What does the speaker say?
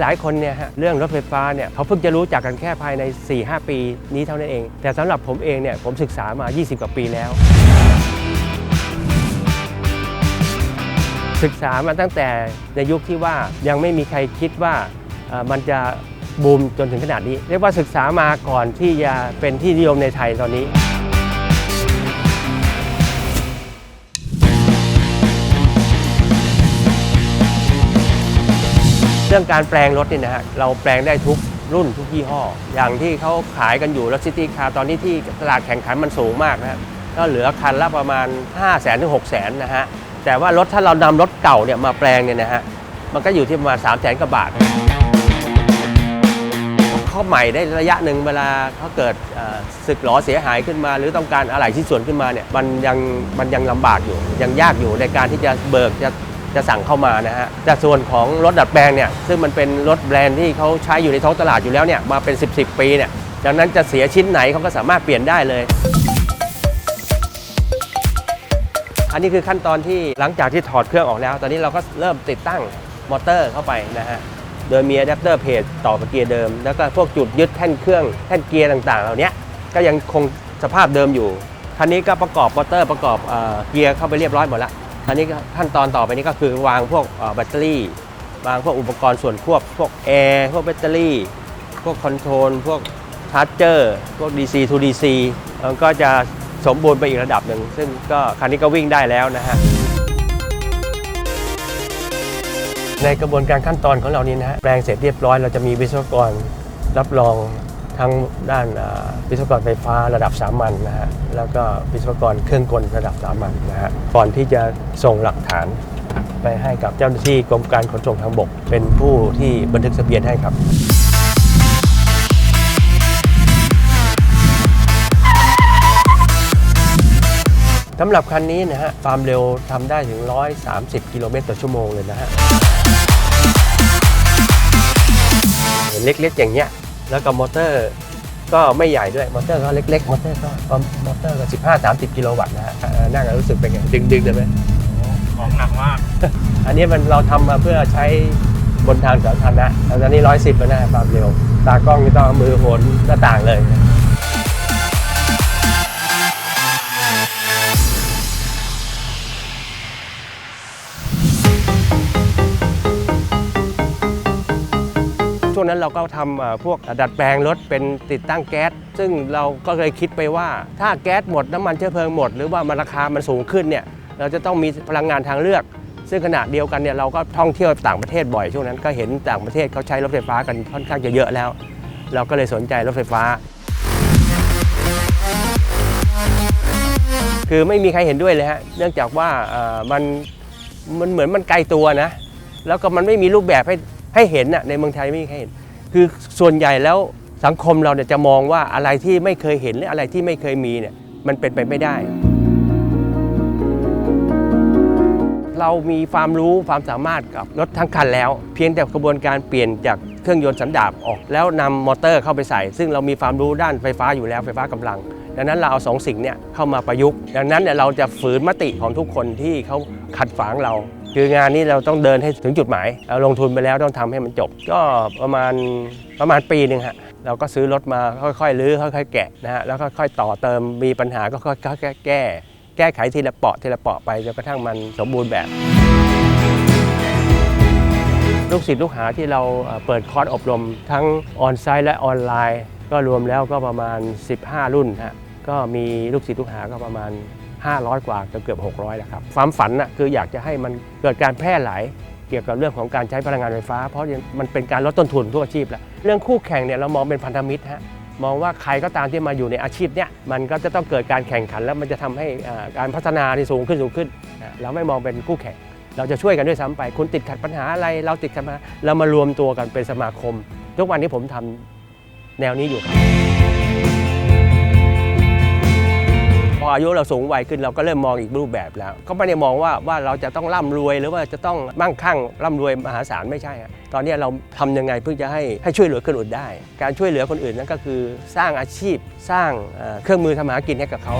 หลายๆ คนเนี่ยฮะเรื่องรถไฟฟ้าเนี่ยเขาเพิ่งจะรู้จักกันแค่ภายใน 4-5 ปีนี้เท่านั้นเอง แต่สำหรับผมเองเนี่ยผมศึกษามา 20 กว่าปีแล้ว ศึกษามาตั้งแต่ในยุคที่ว่ายังไม่มีใครคิดว่ามันจะบูมจนถึงขนาดนี้ เรียกว่าศึกษามาก่อนที่จะเป็นที่นิยมในไทยตอนนี้ รื่องการแปลงรถนี่นะฮะเราแปลงได้ทุกรุ่นทุกยี่ห้อ อย่างที่เขาขายกันอยู่รถซิตี้คาร์ตอนนี้ที่ตลาดแข่งขันมันสูงมากนะฮะก็เหลือคันละประมาณ 5 0 0 0 0 0ถึง6 0 0 0 0นะฮะแต่ว่ารถถ้าเรานำรถเก่าเนี่ยมาแปลงเนี่ยนะฮะมันก็อยู่ที่ประมาณ3 0 0 0 0 0กว่าบาทเขาใหม่ได้ระยะหนึ่งเวลาเขาเกิดสึกหรอเสียหายขึ้นมา หรือต้องการอะไหล่ชิ้นส่วนขึ้นมาเนี่ยมันยังมันยังลำบากอยู่ ยังยากอยู่ในการที่จะเบิกจะ จะสั่งเข้ามานะฮะแต่ส่วนของรถดัดแปลงเนี่ยซึ่งมันเป็นรถแบรนด์ที่เขาใช้อยู่ในท้องตลาดอยู่แล้วเนี่ยมาเป็น 10 10ปี เนี่ยดังนั้นจะเสียชิ้นไหนเขาก็สามารถเปลี่ยนได้เลย อันนี้คือขั้นตอนที่หลังจากที่ถอดเครื่องออกแล้ว ตอนนี้เราก็เริ่มติดตั้งมอเตอร์เข้าไปนะฮะโดยมีอะแดปเตอร์เพจต่อกับเกียร์เดิม แล้วก็พวกจุดยึดแท่นเครื่องแท่นเกียร์ต่างๆ เหล่านี้ก็ยังคงสภาพเดิมอยู่คันนี้ก็ประกอบมอเตอร์ประกอบเอ่อเกียร์เข้าไปเรียบร้อยหมดแล้ว อันนี้ขั้นตอนต่อไปนี้ก็คือวางพวกแบตเตอรี่ วางพวกอุปกรณ์ส่วนควบ พวกแอร์พวกแบตเตอรี่ พวกคอนโทรล พวกชาร์จเจอร์พวก DC to DC มันก็จะสมบูรณ์ไปอีกระดับหนึ่ง ซึ่งก็คันนี้ก็วิ่งได้แล้วนะฮะในกระบวนการขั้นตอนของเรานี้นะฮะแปลงเสร็จเรียบร้อยเราจะมีวิศวกรรับรอง ทั้งด้านวิศวกรไฟฟ้าระดับสามัญนะฮะแล้วก็วิศวกรเครื่องกลระดับสามัญนะฮะก่อนที่จะส่งหลักฐานไปให้กับเจ้าหน้าที่กรมการขนส่งทางบก เป็นผู้ที่บันทึกทะเบียนให้ครับสำหรับคันนี้นะฮะความเร็วทำได้ถึง 130 กิโลเมตรต่อชั่วโมงเลยนะฮะเล็กๆอย่างเงี้ย แล้วก็มอเตอร์ก็ไม่ใหญ่ด้วย มอเตอร์ก็เล็กๆ มอเตอร์ก็มอเตอร์ก็15 30กิโลวัตต์นะฮะอ่านั่งแล้วรู้สึกเป็นไง ดึงๆเลยไหมของหนักมาก อันนี้มันเราทำมาเพื่อใช้บนทางสาธารณะแล้วตอนนี้110แล้วนะฮะความเร็ว ตากล้องนี่ต้องเอามือโหนหน้าต่างเลย ช่วงนั้นเราก็ทำพวกดัดแปลงรถเป็นติดตั้งแก๊ส ซึ่งเราก็เคยคิดไปว่า ถ้าแก๊สหมดน้ำมันเชื้อเพลิงหมด หรือว่ามันราคามันสูงขึ้นเนี่ยเราจะต้องมีพลังงานทางเลือก ซึ่งขณะเดียวกันเนี่ยเราก็ท่องเที่ยวต่างประเทศบ่อยช่วงนั้นก็เห็นต่างประเทศเขาใช้รถไฟฟ้ากันค่อนข้างจะเยอะแล้ว เราก็เลยสนใจรถไฟฟ้า คือไม่มีใครเห็นด้วยเลยฮะเนื่องจากว่ามันมันเหมือนมันไกลตัวนะแล้วก็มันไม่มีรูปแบบให้ ให้เห็นน่ะในเมืองไทยไม่มีใครเห็น คือส่วนใหญ่แล้วสังคมเราเนี่ยจะมองว่าอะไรที่ไม่เคยเห็นหรืออะไรที่ไม่เคยมีเนี่ยมันเป็นไปไม่ได้ เรามีความรู้ความสามารถกับรถทั้งคันแล้ว เพียงแต่กระบวนการเปลี่ยนจากเครื่องยนต์สันดาปออก แล้วนำมอเตอร์เข้าไปใส่ ซึ่งเรามีความรู้ด้านไฟฟ้าอยู่แล้วไฟฟ้ากำลัง ดังนั้นเราเอาสองสิ่งเนี่ยเข้ามาประยุกต์ ดังนั้นเนี่ยเราจะฝืนมติของทุกคนที่เขาขัดฝางเรา คืองานนี้เราต้องเดินให้ถึงจุดหมายเราลงทุนไปแล้วต้องทำให้มันจบ ก็ประมาณประมาณปีหนึ่งฮะเราก็ซื้อรถมาค่อยๆรื้อค่อยๆแกะนะฮะแล้วก็ค่อยๆต่อเติมมีปัญหาก็ค่อยๆแก้ แก้ไขทีละเปาะทีละเปาะไปจนกระทั่งมันสมบูรณ์แบบลูกศิษย์ลูกหาที่เราเอ่อเปิดคอร์สอบรมทั้งออนไซต์และออนไลน์ ก็รวมแล้วก็ประมาณ 15 รุ่นฮะก็มีลูกศิษย์ลูกหาก็ประมาณ 500 กว่าเกือบเกือบ600แล้วครับความฝันน่ะคืออยากจะให้มันเกิดการแพร่หลายเกี่ยวกับเรื่องของการใช้พลังงานไฟฟ้า เพราะมันเป็นการลดต้นทุนทุกอาชีพแล้วเรื่องคู่แข่งเนี่ยเรามองเป็นพันธมิตรฮะมองว่าใครก็ตามที่มาอยู่ในอาชีพเนี่ยมันก็จะต้องเกิดการแข่งขัน แล้วมันจะทำให้อาการพัฒนาที่สูงขึ้นสูงขึ้น เราไม่มองเป็นคู่แข่ง เราจะช่วยกันด้วยซ้ำไป คุณติดขัดปัญหาอะไร เราติดขัดปัญหาเรามารวมตัวกันเป็นสมาคม ทุกวันนี้ผมทำแนวนี้อยู่ครับ ออายุเราสูงวัยขึ้นเราก็เริ่มมองอีกรูปแบบแล้ว ก็ไม่ได้มองว่าว่าเราจะต้องร่ำรวยหรือว่าจะต้องมั่งคั่งร่ำรวยมหาศาลไม่ใช่ ตอนนี้เราทำยังไงเพื่อจะให้ให้ช่วยเหลือคนอื่นได้ การช่วยเหลือคนอื่นนั่นก็คือสร้างอาชีพสร้างเอ่อเครื่องมือทำมาหากินให้กับเขา